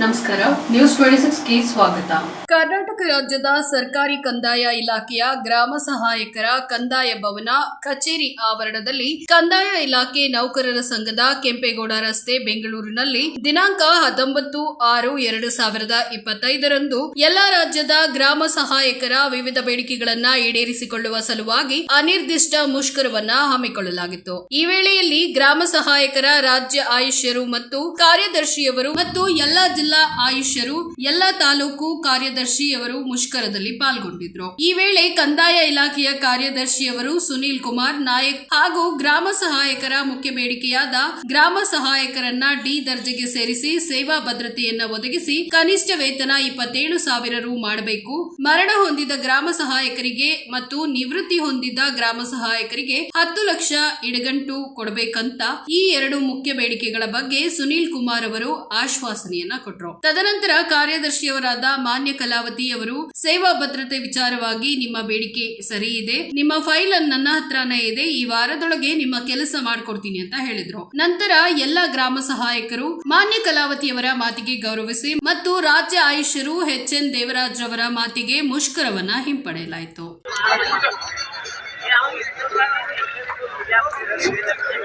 ನಮಸ್ಕಾರ news twenty ಸಿಕ್ಸ್ಗೆ ಸ್ವಾಗತ. ಕರ್ನಾಟಕ ರಾಜ್ಯದ ಸರ್ಕಾರಿ ಕಂದಾಯ ಇಲಾಖೆಯ ಗ್ರಾಮ ಸಹಾಯಕರ ಕಂದಾಯ ಭವನ ಕಚೇರಿ ಆವರಣದಲ್ಲಿ ಕಂದಾಯ ಇಲಾಖೆ ನೌಕರರ ಸಂಘದ ಕೆಂಪೇಗೌಡ ರಸ್ತೆ ಬೆಂಗಳೂರಿನಲ್ಲಿ ದಿನಾಂಕ ಹತ್ತೊಂಬತ್ತು ಆರು ಎರಡು ಸಾವಿರದ ಇಪ್ಪತ್ತೈದರಂದು ಎಲ್ಲಾ ರಾಜ್ಯದ ಗ್ರಾಮ ಸಹಾಯಕರ ವಿವಿಧ ಬೇಡಿಕೆಗಳನ್ನ ಈಡೇರಿಸಿಕೊಳ್ಳುವ ಸಲುವಾಗಿ ಅನಿರ್ದಿಷ್ಟ ಮುಷ್ಕರವನ್ನ ಹಮ್ಮಿಕೊಳ್ಳಲಾಗಿತ್ತು. ಈ ವೇಳೆಯಲ್ಲಿ ಗ್ರಾಮ ಸಹಾಯಕರ ರಾಜ್ಯ ಆಯುಷ್ಯರು ಮತ್ತು ಕಾರ್ಯದರ್ಶಿಯವರು ಮತ್ತು ಎಲ್ಲಾ ಜಿಲ್ಲಾ ಆಯುಷ್ಯರು, ಎಲ್ಲ ತಾಲೂಕು ಕಾರ್ಯದರ್ಶಿಯವರು ಮುಷ್ಕರದಲ್ಲಿ ಪಾಲ್ಗೊಂಡಿದ್ರು. ಈ ವೇಳೆ ಕಂದಾಯ ಇಲಾಖೆಯ ಕಾರ್ಯದರ್ಶಿಯವರು ಸುನೀಲ್ ಕುಮಾರ್ ನಾಯಕ್ ಹಾಗೂ ಗ್ರಾಮ ಸಹಾಯಕರ ಮುಖ್ಯ ಬೇಡಿಕೆಯಾದ ಗ್ರಾಮ ಸಹಾಯಕರನ್ನ ಡಿ ದರ್ಜೆಗೆ ಸೇರಿಸಿ ಸೇವಾ ಭದ್ರತೆಯನ್ನ ಒದಗಿಸಿ ಕನಿಷ್ಠ ವೇತನ ಇಪ್ಪತ್ತೇಳು ಸಾವಿರ ರು ಮಾಡಬೇಕು. ಮರಣ ಹೊಂದಿದ ಗ್ರಾಮ ಸಹಾಯಕರಿಗೆ ಮತ್ತು ನಿವೃತ್ತಿ ಹೊಂದಿದ ಗ್ರಾಮ ಸಹಾಯಕರಿಗೆ ಹತ್ತು ಲಕ್ಷ ಇಡಗಂಟು ಕೊಡಬೇಕಂತ ಈ ಎರಡು ಮುಖ್ಯ ಬೇಡಿಕೆಗಳ ಬಗ್ಗೆ ಸುನೀಲ್ ಕುಮಾರ್ ಅವರು ಆಶ್ವಾಸನೆಯನ್ನ ಕೊಟ್ಟರು ತದನಂತರ ಕಾರ್ಯದರ್ಶಿಯವರಾದ ಮಾನ್ಯ ಕಲಾವತಿ ಅವರು ಸೇವಾ ಭದ್ರತೆ ವಿಚಾರವಾಗಿ, ನಿಮ್ಮ ಬೇಡಿಕೆ ಸರಿ ಇದೆ. ನಿಮ್ಮ ಫೈಲ್ ನನ್ನ ಹತ್ರನೇ ಇದೆ. ಈ ವಾರದೊಳಗೆ ನಿಮ್ಮ ಕೆಲಸ ಮಾಡ್ಕೊಡ್ತೀನಿ ಅಂತ ಹೇಳಿದ್ರು. ನಂತರ ಎಲ್ಲ ಗ್ರಾಮ ಸಹಾಯಕರು, ಮಾನ್ಯ ಕಲಾವತಿಯವರ ಮಾತಿಗೆ ಗೌರವಿಸಿ ಮತ್ತು ರಾಜ್ಯ ಆಯುಷ್ಯರು ಎಚ್. ಎನ್. ದೇವರಾಜ್ ರವರ ಮಾತಿಗೆ ಮುಷ್ಕರವನ್ನ ಹಿಂಪಡೆಯಲಾಯಿತು.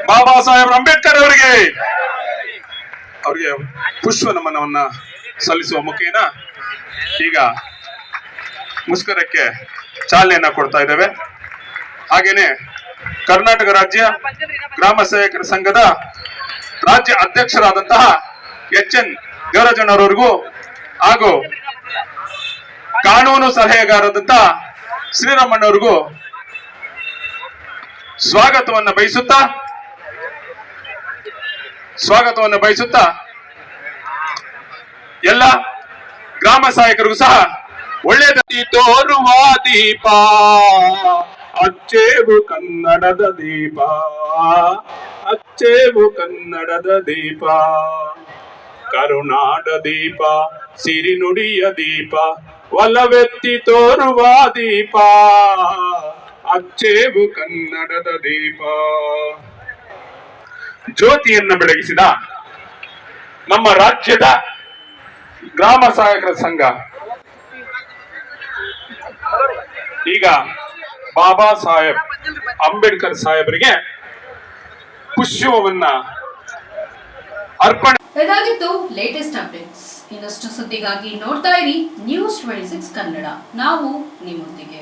ಬಾಬಾ ಸಾಹೇಬ್ ಅಂಬೇಡ್ಕರ್ ಅವರಿಗೆ ಅವರಿಗೆ ಪುಷ್ಪ ನಮನವನ್ನ ಸಲ್ಲಿಸುವ ಮುಖೇನ ಈಗ ಮುಷ್ಕರಕ್ಕೆ ಚಾಲನೆಯನ್ನ ಕೊಡ್ತಾ ಇದ್ದೇವೆ. ಹಾಗೇನೆ ಕರ್ನಾಟಕ ರಾಜ್ಯ ಗ್ರಾಮ ಸೇವಕರ ಸಂಘದ ರಾಜ್ಯ ಅಧ್ಯಕ್ಷರಾದಂತಹ ಎಚ್ ಎನ್ ದೇವರಾಜಣ್ಣವರವರಿಗೂ ಹಾಗೂ ಕಾನೂನು ಸಲಹೆಗಾರದಂತಹ ಶ್ರೀರಾಮಣ್ಣವರಿಗೂ ಸ್ವಾಗತವನ್ನ ಬಯಸುತ್ತಾ ಸ್ವಾಗತವನ್ನು ಬಯಸುತ್ತಾ ಎಲ್ಲ ಗ್ರಾಮ ಸಹಾಯಕರಿಗೂ ಸಹ ಒಳ್ಳೆಯದಿ ತೋರುವ ದೀಪ, ಅಚ್ಚೇವು ಕನ್ನಡದ ದೀಪ, ಅಚ್ಚೇವು ಕನ್ನಡದ ದೀಪ, ಕರುನಾಡ ದೀಪ, ಸಿರಿನುಡಿಯ ದೀಪ, ಒಲವೆತ್ತಿ ತೋರುವ ದೀಪ, ಅಚ್ಚೇವು ಕನ್ನಡದ ದೀಪ. ಜ್ಯೋತಿಯನ್ನ ಬೆಳಗಿಸಿದ ನಮ್ಮ ರಾಜ್ಯದ ಗ್ರಾಮ ಸಹಾಯಕರ ಸಂಘ. ಈಗ ಬಾಬಾ ಸಾಹೇಬ್ ಅಂಬೇಡ್ಕರ್ ಸಾಹೇಬರಿಗೆ ಪುಷ್ಪವನ್ನ ಅರ್ಪಣೆ ಇದಾಗಿತ್ತು ಲೇಟೆಸ್ಟ್ ಅಪ್ಡೇಟ್ಸ್ ಇನ್ನಷ್ಟು ಸುದ್ದಿಗಾಗಿ ನೋಡ್ತಾ ಇರಿ ನ್ಯೂಸ್ ಟ್ವೆಂಟಿ ಕನ್ನಡ. ನಾವು ನಿಮ್ಮೊಂದಿಗೆ.